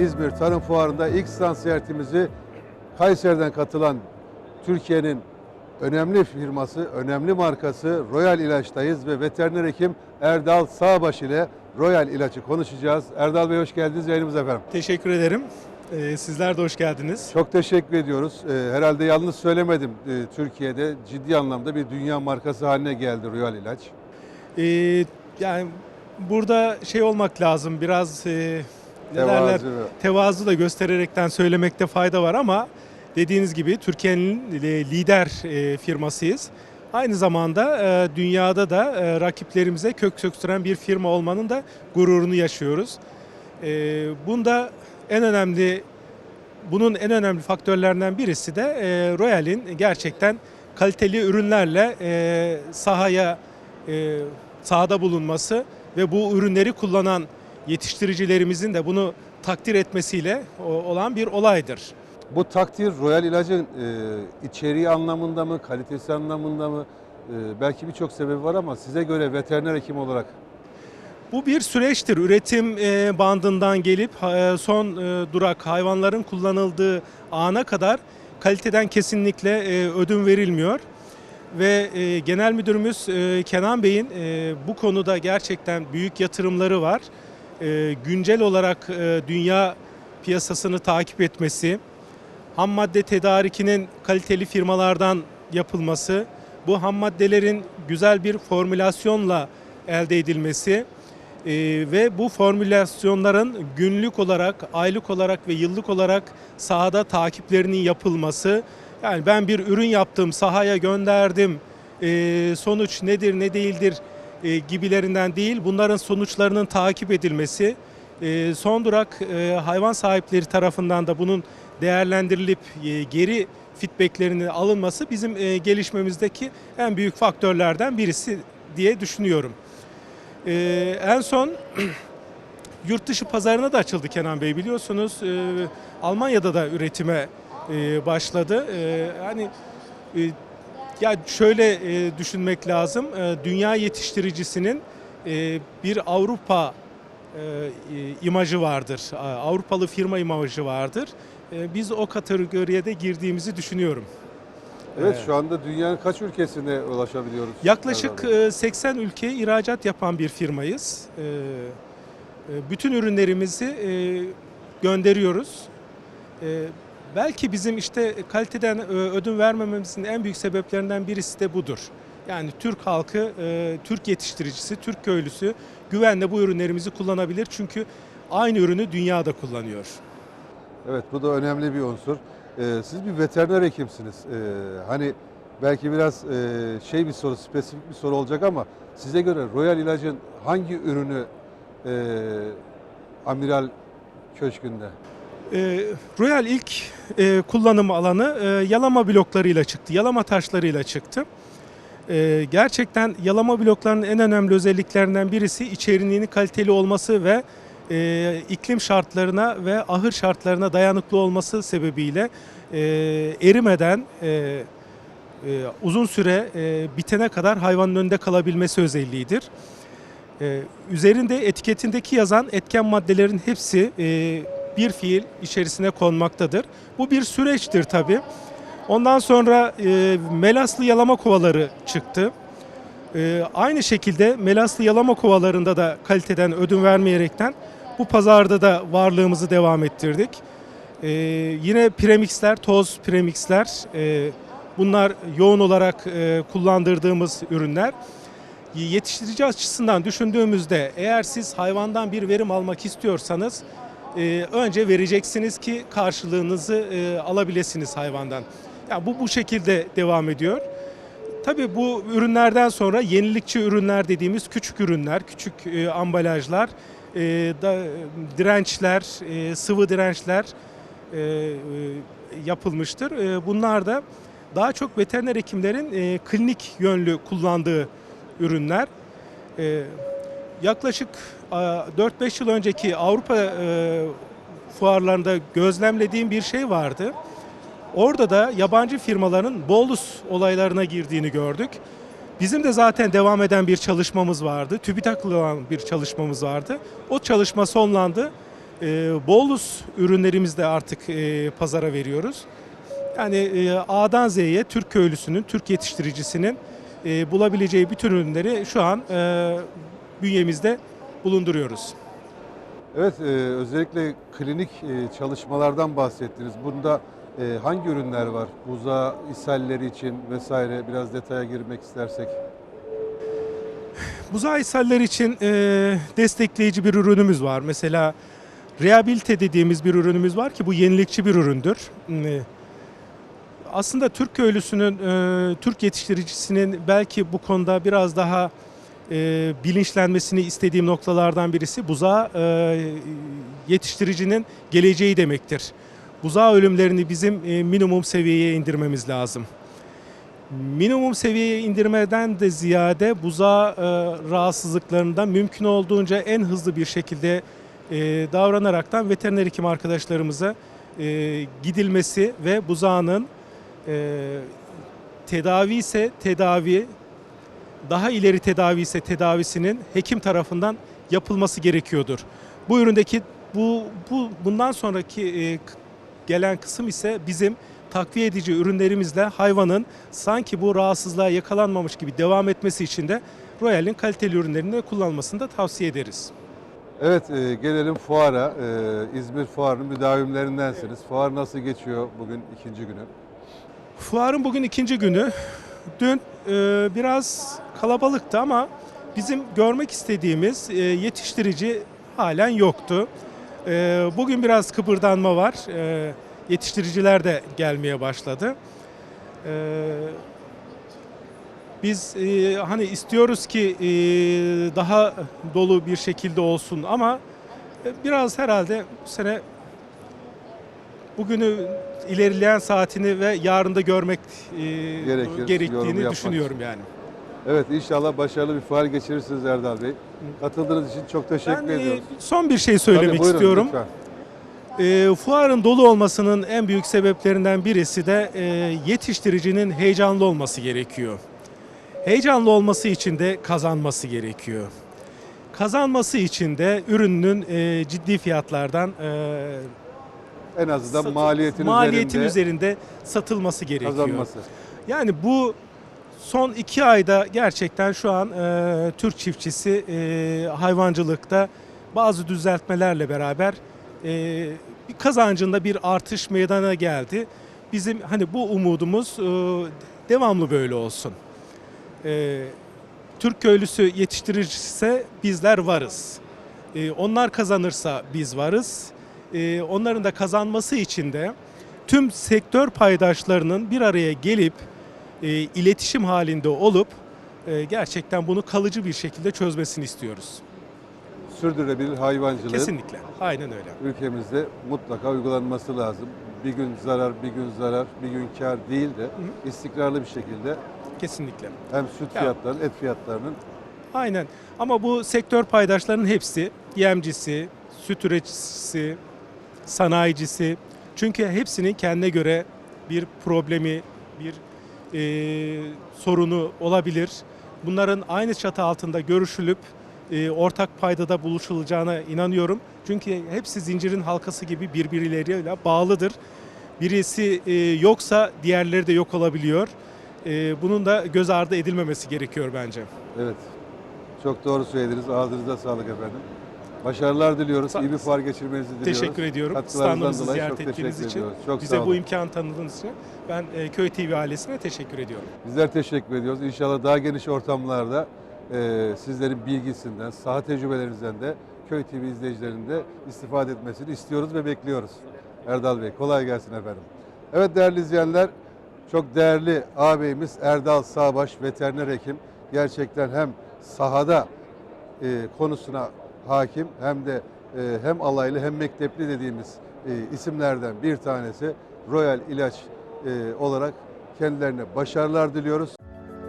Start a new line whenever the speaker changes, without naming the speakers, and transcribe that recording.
İzmir Tarım Fuarı'nda ilk stand ziyaretimizi Kayseri'den katılan Türkiye'nin önemli firması, önemli markası Royal İlaç'tayız ve veteriner hekim Erdal Sağbaş ile Royal İlaç'ı konuşacağız. Erdal Bey hoş geldiniz yayınımıza efendim.
Teşekkür ederim. Ee, sizler de hoş geldiniz.
Çok teşekkür ediyoruz. Ee, herhalde yanlış söylemedim. Ee, Türkiye'de ciddi anlamda bir dünya markası haline geldi Royal İlaç.
Ee, yani burada şey olmak lazım biraz e, ne derler
Tevazu ve-
tevazu da göstererekten söylemekte fayda var ama dediğiniz gibi Türkiye'nin lider e, firmasıyız. Aynı zamanda e, dünyada da e, rakiplerimize kök söktüren bir firma olmanın da gururunu yaşıyoruz. Bunda en önemli bunun en önemli faktörlerinden birisi de Royal'in gerçekten kaliteli ürünlerle sahaya sahada bulunması ve bu ürünleri kullanan yetiştiricilerimizin de bunu takdir etmesiyle olan bir olaydır.
Bu takdir Royal İlaç'ın e, içeriği anlamında mı, kalitesi anlamında mı? E, belki birçok sebebi var ama size göre veteriner hekim olarak
Bu bir süreçtir. Üretim e, bandından gelip e, son e, durak hayvanların kullanıldığı ana kadar kaliteden kesinlikle ödün verilmiyor. Ve Genel Müdürümüz Kenan Bey'in bu konuda gerçekten büyük yatırımları var. E, Güncel olarak e, dünya piyasasını takip etmesi, ham madde tedarikinin kaliteli firmalardan yapılması, bu ham maddelerin güzel bir formülasyonla elde edilmesi, ee, ve bu formülasyonların günlük olarak, aylık olarak ve yıllık olarak sahada takiplerinin yapılması. Yani ben bir ürün yaptım, sahaya gönderdim, sonuç nedir ne değildir e, gibilerinden değil, bunların sonuçlarının takip edilmesi. Ee, son durak e, hayvan sahipleri tarafından da bunun değerlendirilip e, geri feedbacklerinin alınması bizim e, gelişmemizdeki en büyük faktörlerden birisi diye düşünüyorum. Ee, en son yurt dışı pazarına da açıldı Kenan Bey biliyorsunuz. Ee, Almanya'da da üretime e, başladı. Ee, yani e, ya şöyle e, düşünmek lazım. E, dünya yetiştiricisinin e, bir Avrupa e, imajı vardır. Avrupalı firma imajı vardır. E, biz o kategoriye de girdiğimizi düşünüyorum.
Evet,
Evet.
şu anda dünyanın kaç ülkesine ulaşabiliyoruz?
Yaklaşık
Erdal Bey?
e, 80 ülkeye ihracat yapan bir firmayız. E, e, Bütün ürünlerimizi gönderiyoruz. E, Belki bizim işte kaliteden e, ödün vermememizin en büyük sebeplerinden birisi de budur. Yani Türk halkı, e, Türk yetiştiricisi, Türk köylüsü güvenle bu ürünlerimizi kullanabilir. Çünkü aynı ürünü dünyada kullanıyor.
Evet, bu da önemli bir unsur. Ee, siz bir veteriner hekimsiniz. Hani belki biraz e, şey bir soru, spesifik bir soru olacak ama size göre Royal İlaç'ın hangi ürünü e, Amiral Köşkü'nde?
E, Royal ilk e, kullanım alanı e, yalama bloklarıyla çıktı, yalama taşlarıyla çıktı. E, gerçekten yalama bloklarının en önemli özelliklerinden birisi içeriğinin kaliteli olması ve e, iklim şartlarına ve ahır şartlarına dayanıklı olması sebebiyle e, erimeden e, e, uzun süre e, bitene kadar hayvanın önünde kalabilmesi özelliğidir. E, üzerinde etiketindeki yazan etken maddelerin hepsi e, bir fiil içerisine konmaktadır. Bu bir süreçtir tabi. Ondan sonra e, melaslı yalama kovaları çıktı. E, aynı şekilde melaslı yalama kovalarında da kaliteden ödün vermeyerekten bu pazarda da varlığımızı devam ettirdik. E, yine premixler, toz premixler, e, bunlar yoğun olarak e, kullandırdığımız ürünler. Yetiştirici açısından düşündüğümüzde eğer siz hayvandan bir verim almak istiyorsanız e, önce vereceksiniz ki karşılığınızı e, alabilirsiniz hayvandan. Yani bu bu şekilde devam ediyor. Tabii bu ürünlerden sonra yenilikçi ürünler dediğimiz küçük ürünler, küçük e, ambalajlar, e, da, dirençler, e, sıvı dirençler e, e, yapılmıştır. E, bunlar da daha çok veteriner hekimlerin e, klinik yönlü kullandığı ürünler. E, yaklaşık a, 4-5 yıl önceki Avrupa e, fuarlarında gözlemlediğim bir şey vardı. Orada da yabancı firmaların bolus olaylarına girdiğini gördük. Bizim de zaten devam eden bir çalışmamız vardı. TÜBİTAK'la olan bir çalışmamız vardı. O çalışma sonlandı E, bolus ürünlerimizi de artık e, pazara veriyoruz. Yani e, A'dan Z'ye Türk köylüsünün, Türk yetiştiricisinin e, bulabileceği bütün ürünleri şu an e, bünyemizde bulunduruyoruz.
Evet, e, özellikle klinik e, çalışmalardan bahsettiniz. Bunda e, hangi ürünler var? Buza, ishalleri için vesaire biraz detaya girmek istersek.
Buzağı ishaller için e, destekleyici bir ürünümüz var. Mesela rehabilite dediğimiz bir ürünümüz var ki bu yenilikçi bir üründür. E, aslında Türk köylüsünün, e, Türk yetiştiricisinin belki bu konuda biraz daha e, bilinçlenmesini istediğim noktalardan birisi buzağı e, yetiştiricinin geleceği demektir. Buzağı ölümlerini bizim e, minimum seviyeye indirmemiz lazım minimum seviyeye indirmeden de ziyade buzağı e, rahatsızlıklarından mümkün olduğunca en hızlı bir şekilde e, davranaraktan veteriner hekim arkadaşlarımıza e, gidilmesi ve buzağının e, tedavi ise tedavi daha ileri tedavi ise tedavisinin hekim tarafından yapılması gerekiyordur. Bu üründeki bu, bu bundan sonraki e, gelen kısım ise bizim takviye edici ürünlerimizle hayvanın sanki bu rahatsızlığa yakalanmamış gibi devam etmesi için de Royal'in kaliteli ürünlerini kullanmasını da tavsiye ederiz.
Evet, e, gelelim fuara. E, İzmir Fuarı'nın müdavimlerindensiniz. Fuar nasıl geçiyor bugün ikinci günü?
Fuarın bugün ikinci günü. Dün e, biraz kalabalıktı ama bizim görmek istediğimiz e, yetiştirici halen yoktu. E, bugün biraz kıpırdanma var. E, yetiştiriciler de gelmeye başladı. E, biz e, hani istiyoruz ki e, daha dolu bir şekilde olsun ama e, biraz herhalde bu sene bugünü ilerleyen saatini ve yarın da görmek e,
Gerekir, yorumu
gerektiğini
yapmak
düşünüyorum yani.
Evet, inşallah başarılı bir fuar geçirirsiniz Erdal Bey. Katıldığınız için çok teşekkür
Ben e,
ediyoruz.
son bir şey söylemek
Tabii, buyurun,
istiyorum.
lütfen.
E, fuarın dolu olmasının en büyük sebeplerinden birisi de e, yetiştiricinin heyecanlı olması gerekiyor. Heyecanlı olması için de kazanması gerekiyor. Kazanması için de ürünün e, ciddi fiyatlardan e,
En azından
satı-
maliyetin,
maliyetin
üzerinde
üzerinde satılması gerekiyor.
kazanması.
Yani bu son iki ayda gerçekten şu an e, Türk çiftçisi e, hayvancılıkta bazı düzeltmelerle beraber e, bir kazancında bir artış meydana geldi. Bizim hani bu umudumuz e, devamlı böyle olsun. E, Türk köylüsü yetiştirirse bizler varız. E, onlar kazanırsa biz varız. E, onların da kazanması için de tüm sektör paydaşlarının bir araya gelip e, iletişim halinde olup e, gerçekten bunu kalıcı bir şekilde çözmesini istiyoruz.
Sürdürülebilir hayvancılığın
Kesinlikle. Aynen öyle.
ülkemizde mutlaka uygulanması lazım. Bir gün zarar, bir gün zarar, bir gün kar değil de istikrarlı bir şekilde
Kesinlikle.
hem süt
Ya.
fiyatlarının, et fiyatlarının
Aynen. Ama bu sektör paydaşlarının hepsi yemcisi, süt üreticisi, sanayicisi. Çünkü hepsinin kendine göre bir problemi, bir e, sorunu olabilir. Bunların aynı çatı altında görüşülüp e, ortak paydada buluşulacağına inanıyorum. Çünkü hepsi zincirin halkası gibi birbirleriyle bağlıdır. Birisi e, yoksa diğerleri de yok olabiliyor. E, bunun da göz ardı edilmemesi gerekiyor bence.
evet çok doğru söylediniz. Ağzınıza sağlık efendim. Başarılar diliyoruz.
Sa-
İyi bir fuar geçirmenizi diliyoruz.
Teşekkür ediyorum. Standımızı ziyaret ettiğiniz için,
ediyoruz. Çok
bize bu
olun.
imkan tanıdığınız için ben e, Köy TV ailesine teşekkür ediyorum.
Bizler teşekkür ediyoruz. İnşallah daha geniş ortamlarda e, sizlerin bilgisinden, saha tecrübelerinizden de Köy TV izleyicilerinin de istifade etmesini istiyoruz ve bekliyoruz. Erdal Bey kolay gelsin efendim. Evet değerli izleyenler, çok değerli ağabeyimiz Erdal Sağbaş veteriner hekim. Gerçekten hem sahada e, konusuna hakim hem de e, hem alaylı hem mektepli dediğimiz e, isimlerden bir tanesi Royal İlaç e, olarak kendilerine başarılar diliyoruz.